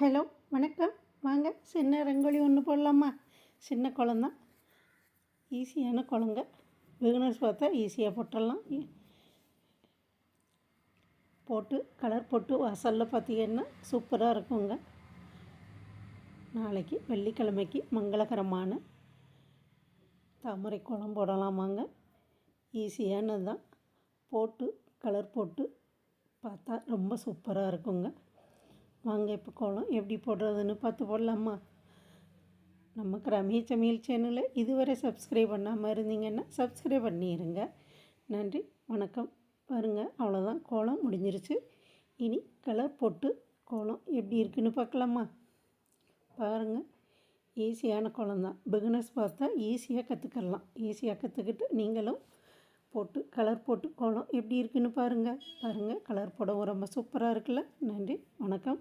Hello வணக்கம். வாங்க சின்ன ரங்கோலி ஒன்று போடலாமா? சின்ன குளந்தான் ஈஸியான குளங்க பிகினர்ஸ் பார்த்தா ஈஸியாக போட்டுடலாம். போட்டு கலர் போட்டு வாசலில் பார்த்தீங்கன்னா சூப்பராக இருக்குங்க. நாளைக்கு வெள்ளிக்கிழமைக்கு மங்களகரமான தாமரை குளம் போடலாமாங்க. ஈஸியானது தான் போட்டு கலர் போட்டு பார்த்தா ரொம்ப சூப்பராக இருக்குங்க. வாங்க இப்போ கோலம்? எப்படி போடுறதுன்னு பார்த்து போடலாமா? நம்ம கிராமிய சமையல் சேனலை இதுவரை சப்ஸ்கிரைப் பண்ணாமல் இருந்தீங்கன்னா சப்ஸ்கிரைப் பண்ணிடுங்க நன்றி வணக்கம். பாருங்க அவ்வளோதான் கோலம் முடிஞ்சிருச்சு. இனி கலர் போட்டு கோலம் எப்படி இருக்குன்னு பார்க்கலாமா? பாருங்கள் ஈஸியான குளம் தான் பிகினர்ஸ் பார்த்தா ஈஸியாக கற்றுக்கலாம் ஈஸியாக கற்றுக்கிட்டு நீங்களும் போட்டு கலர் போட்டு கோலம் எப்படி இருக்குன்னு பாருங்கள் பாருங்கள் கலர் போடவும் ரொம்ப சூப்பராக இருக்குல்ல. நன்றி வணக்கம்.